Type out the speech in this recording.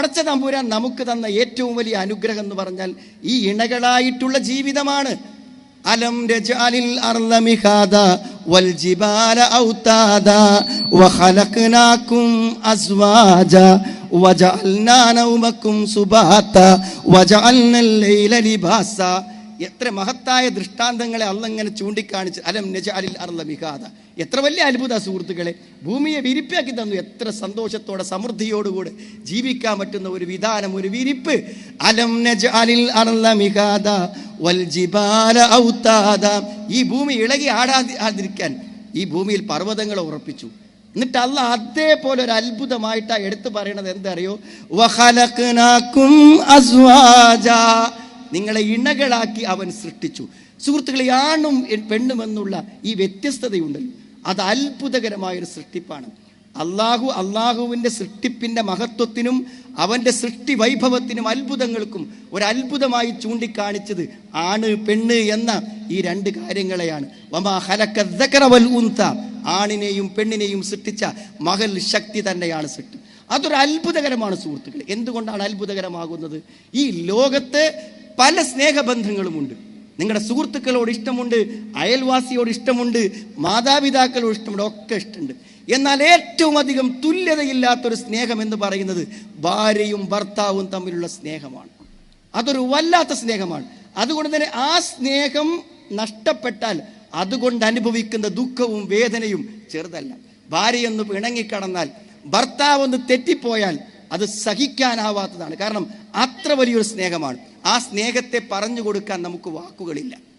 പടച്ച തമ്പുരാൻ നമുക്ക് തന്ന ഏറ്റവും വലിയ അനുഗ്രഹം എന്ന് പറഞ്ഞാൽ ഈ ഇണകളായിട്ടുള്ള ജീവിതമാണ്. അലം രജാലിൽ അർള മിഹാദ വൽ ജിബാല ഔതാദ വഖലഖനാകും അസ്വാജ വജഅൽനാ സുബാത വജഅൽനൽ ലൈല ലിബാസ. എത്ര മഹത്തായ ദൃഷ്ടാന്തങ്ങളെ അല്ല ഇങ്ങനെ ചൂണ്ടിക്കാണിച്ച് അലം നജാലിൽ അർള മിഹാദ എത്ര വലിയ അത്ഭുത സുഹൃത്തുക്കളെ. ഭൂമിയെ വിരിപ്പാക്കി തന്നു. എത്ര സന്തോഷത്തോടെ സമൃദ്ധിയോടുകൂടെ ജീവിക്കാൻ പറ്റുന്ന ഒരു വിധാനം ഒരു വിരിപ്പ്. അലം നജാലിൽ അർള മിഹാദ വൽ ജിബാല ഔതാദ. ഈ ഭൂമി ഇളകി ആടാതിരിക്കാൻ ഈ ഭൂമിയിൽ പർവതങ്ങളെ ഉറപ്പിച്ചു. എന്നിട്ട് അല്ല അതേപോലെ ഒരു അത്ഭുതമായിട്ടാണ് എടുത്തു പറയണത് എന്തറിയോ? നിങ്ങളെ ഇണകളാക്കി അവൻ സൃഷ്ടിച്ചു. സുഹൃത്തുക്കളെ ആണും പെണ്ണുമെന്നുള്ള ഈ വ്യത്യസ്തതയുണ്ടല്ലോ. അത് അത്ഭുതകരമായൊരു സൃഷ്ടിപ്പാണ്. അള്ളാഹു അള്ളാഹുവിന്റെ സൃഷ്ടിപ്പിന്റെ മഹത്വത്തിനും അവന്റെ സൃഷ്ടി വൈഭവത്തിനും അത്ഭുതങ്ങൾക്കും ഒരത്ഭുതമായി ചൂണ്ടിക്കാണിച്ചത് ആണ് പെണ്ണ് എന്ന ഈ രണ്ട് കാര്യങ്ങളെയാണ്. വമാ ആണിനെയും പെണ്ണിനെയും സൃഷ്ടിച്ച മഹൽ ശക്തി തന്നെയാണ് സൃഷ്ടി. അതൊരു അത്ഭുതകരമാണ് സുഹൃത്തുക്കൾ എന്തുകൊണ്ടാണ് അത്ഭുതകരമാകുന്നത്? ഈ ലോകത്ത് പല സ്നേഹബന്ധങ്ങളുമുണ്ട്. നിങ്ങളുടെ സുഹൃത്തുക്കളോട് ഇഷ്ടമുണ്ട് അയൽവാസിയോട് ഇഷ്ടമുണ്ട് മാതാപിതാക്കളോട് ഇഷ്ടമുണ്ട് ഒക്കെ ഇഷ്ടമുണ്ട്. എന്നാൽ ഏറ്റവും അധികം തുല്യതയില്ലാത്തൊരു സ്നേഹം എന്ന് പറയുന്നത് ഭാര്യയും ഭർത്താവും തമ്മിലുള്ള സ്നേഹമാണ്. അതൊരു വല്ലാത്ത സ്നേഹമാണ്. അതുകൊണ്ട് തന്നെ ആ സ്നേഹം നഷ്ടപ്പെട്ടാൽ അതുകൊണ്ട് അനുഭവിക്കുന്ന ദുഃഖവും വേദനയും ചെറുതല്ല. ഭാര്യയൊന്ന് പിണങ്ങിക്കടന്നാൽ ഭർത്താവ് ഒന്ന് തെറ്റിപ്പോയാൽ അത് സഹിക്കാനാവാത്തതാണ്. കാരണം അത്ര വലിയൊരു സ്നേഹമാണ്. ആ സ്നേഹത്തെ പറഞ്ഞു കൊടുക്കാൻ നമുക്ക് വാക്കുകളില്ല.